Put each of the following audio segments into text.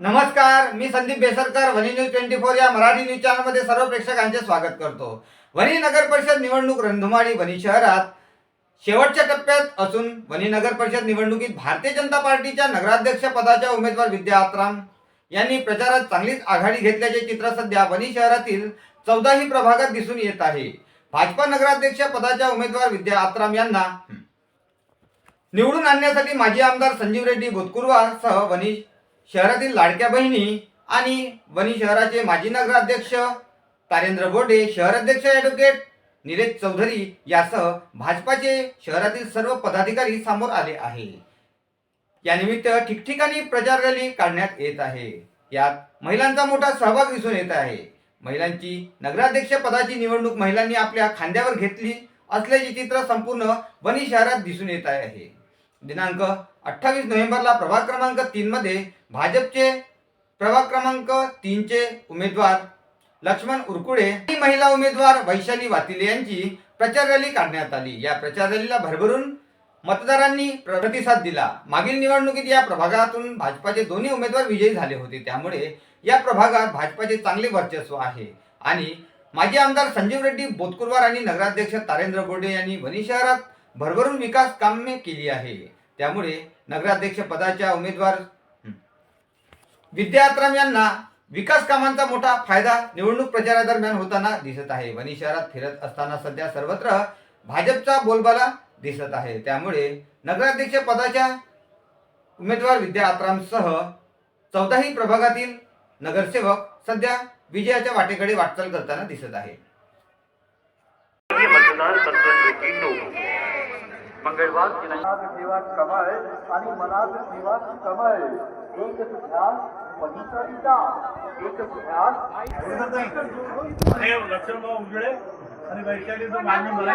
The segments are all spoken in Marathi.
नमस्कार मी संदीप बेसरकर वनी न्यूज ट्वेंटी फोर या मराठी न्यूज चॅनलमध्ये सर्व प्रेक्षकांचे स्वागत करतो. वनी नगर परिषद निवडणूक रणधुमाळी वनी शहरात शेवटच्या टप्प्यात असून वनी नगर परिषद निवडणुकीत भारतीय जनता पार्टीच्या नगराध्यक्ष पदाच्या उमेदवार विद्या आत्राम यांनी प्रचारात चांगलीच आघाडी घेतल्याचे चित्र सध्या वनी शहरातील चौदाही प्रभागात दिसून येत आहे. भाजपा नगराध्यक्ष पदाच्या उमेदवार विद्या आत्राम यांना निवडून आणण्यासाठी माजी आमदार संजीव रेड्डी भूतकुरवार सह वनी शहरातील लाडक्या बहिणी आणि वनी शहराचे माजी नगराध्यक्ष तारेंद्र गोडे शहराध्यक्ष ॲडव्होकेट निलेश चौधरी यासह भाजपाचे शहरातील सर्व पदाधिकारी समोर आले आहे. यानिमित्त ठिकठिकाणी प्रचार रॅली काढण्यात येत आहे. यात महिलांचा मोठा सहभाग दिसून येत आहे. महिलांची नगराध्यक्ष पदाची निवडणूक महिलांनी आपल्या खांद्यावर घेतली असल्याचे चित्र संपूर्ण वनी शहरात दिसून येत आहे. दिनांक अठ्ठावीस नोव्हेंबरला प्रभाग क्रमांक तीन मध्ये भाजपचे प्रभाग क्रमांक तीनचे उमेदवार लक्ष्मण उरकुडे आणि महिला उमेदवार वैशाली वातिले यांची प्रचार रॅली काढण्यात आली. या प्रचार रॅलीला भरभरून मतदारांनी प्रतिसाद दिला. मागील निवडणुकीत या प्रभागातून भाजपाचे दोन्ही उमेदवार विजयी झाले होते. त्यामुळे या प्रभागात भाजपाचे चांगले वर्चस्व आहे. आणि माजी आमदार संजीव रेड्डी बोतकुरवार आणि नगराध्यक्ष तारेंद्र गोडे यांनी वणी शहरात भरभरून विकास कामे केली आहे. त्यामुळे नगराध्यक्ष पदाच्या उमेदवार विद्यात्राम यांना विकास कामांचा मोठा फायदा निवडणूक प्रचारादरम्यान होताना दिसत आहे. वणी शहरात फिरत असताना सध्या सर्वत्र भाजपचा बोलबाला दिसत आहे. त्यामुळे नगराध्यक्ष पदाच्या उमेदवार विद्या आत्रामसह चौदाही प्रभागातील नगरसेवक सध्या विजयाच्या वाटेकडे वाटचाल करताना दिसत आहे. मंगळवार आणि मनात कमळ एकच ध्यास लक्ष्मणराव उजळे. आणि वैशालीचं मान्य मला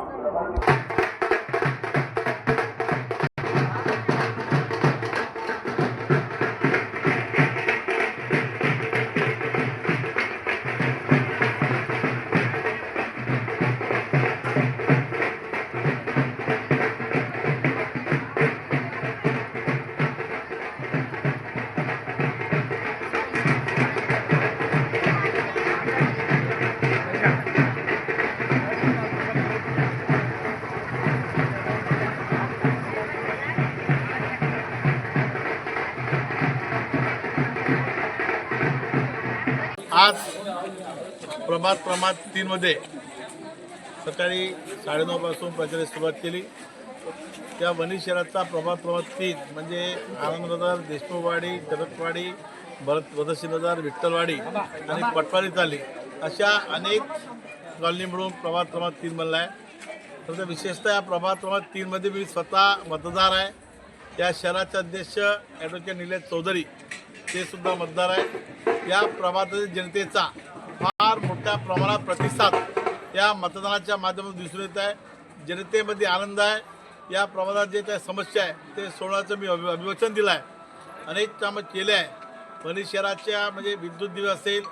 आज प्रभात प्रमाद तीनमध्ये सकाळी साडेनऊपासून प्रचाराला सुरुवात केली. त्या वनी शहराचा प्रभात प्रभात तीन म्हणजे आनंदनगर देशमुखवाडी जगतवाडी भरत भरतशिनगर विठ्ठलवाडी आणि पटवाडी चाली अशा अनेक कॉलनी मिळून प्रभात प्रमात तीन बनला आहे. तर विशेषतः या प्रभात प्रमात तीनमध्ये मी स्वतः मतदार आहे. या शहराचे अध्यक्ष ॲडव्होकेट निलेश चौधरी ते सुद्धा मतदार आहे या प्रभातातील जनतेचा फार मोठ्या प्रमाणात प्रतिसाद या मतदानाच्या माध्यमातून दिसून येत आहे. जनतेमध्ये आनंद आहे. या प्रमाणात जे काही समस्या आहे ते सोडण्याचं मी अभि अभिवचन दिलं आहे अनेक कामं केले आहे. वणी शहराच्या म्हणजे विद्युत दिवे असेल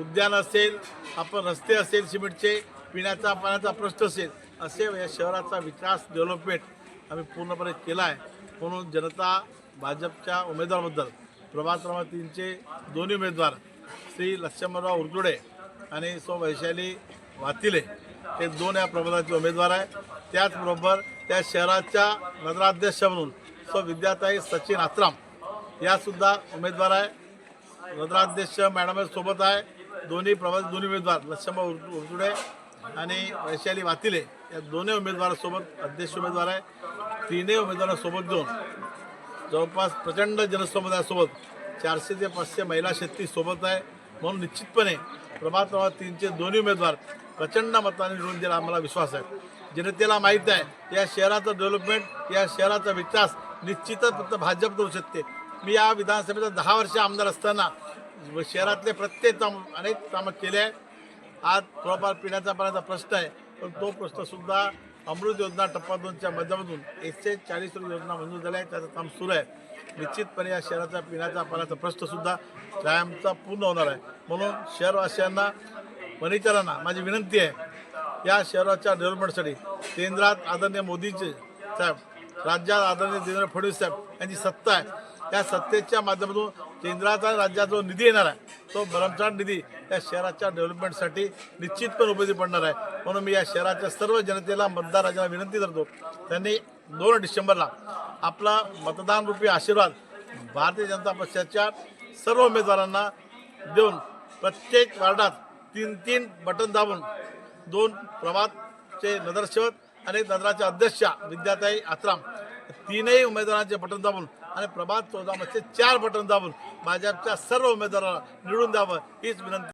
उद्यान असेल आपण रस्ते असेल सिमेंटचे पिण्याचा पाण्याचा प्रश्न असेल असे या शहराचा विकास डेव्हलपमेंट आम्ही पूर्णपणे केला आहे. म्हणून जनता भाजपच्या उमेदवाराबद्दल प्रभात क्रमांक दोन्ही उमेदवार श्री लक्ष्मणराव उरकुडे आणि सो वैशाली वातिले हे दोन या प्रबोधाचे उमेदवार आहे त्याचबरोबर त्या शहराच्या नगराध्यक्ष म्हणून सो विद्याताई सचिन आत्राम यासुद्धा उमेदवार आहे नगराध्यक्ष मॅडम सोबत आहे. दोन्ही प्रभात दोन्ही उमेदवार लक्ष्मण उरकुडे आणि वैशाली वातिले या दोन्ही उमेदवारासोबत अध्यक्ष उमेदवार आहे तिन्ही उमेदवारांसोबत घेऊन जवळपास प्रचंड जनसमुदायासोबत चारशे ते पाचशे महिला शेतकरी सोबत आहे. म्हणून निश्चितपणे प्रभात प्रभात तीनचे दोन्ही उमेदवार प्रचंड मताने निवडून दिला आम्हाला विश्वास आहे. जनतेला माहीत आहे या शहराचं डेव्हलपमेंट या शहराचा विकास निश्चितच फक्त भाजप करू शकते. मी या विधानसभेचा दहा वर्ष आमदार असताना शहरातले प्रत्येक काम अनेक कामं केले आहे आज थोडाफार पिण्याचा पाण्याचा प्रश्न आहे पण तो प्रश्नसुद्धा अमृत योजना टप्पा दोनच्या माध्यमातून एकशे चाळीस योजना मंजूर झाल्या आहेत. त्याचं काम सुरू आहे. निश्चितपणे या शहराचा पिण्याचा पाण्याचा प्रश्नसुद्धा कायमचा पूर्ण होणार आहे. म्हणून शहरवासियांना वनिकरांना माझी विनंती आहे या शहराच्या डेव्हलपमेंटसाठी केंद्रात आदरणीय मोदीचे साहेब राज्यात आदरणीय देवेंद्र फडणवीस साहेब यांची सत्ता आहे. या सत्तेच्या माध्यमातून केंद्राचा राज्यात जो निधी येणार आहे. तो भरमसाठ निधी या शहराच्या डेव्हलपमेंटसाठी निश्चितपणे उपयोगी पडणार आहे. म्हणून मी या शहराच्या सर्व जनतेला मतदार राजाला विनंती करतो. त्यांनी दोन डिसेंबरला आपला मतदान रूपी आशीर्वाद भारतीय जनता पक्षाच्या सर्व उमेदवारांना देऊन प्रत्येक वार्डात तीन तीन बटन दाबून दोन प्रभातचे नगरसेवक आणि नगराच्या अध्यक्षा विद्याताई आत्राम तीनही उमेदवारांचे बटन दाबून आणि प्रभात चौदामध्ये चार बटन दाबून भाजपच्या सर्व उमेदवारांना निवडून द्यावं हीच विनंती.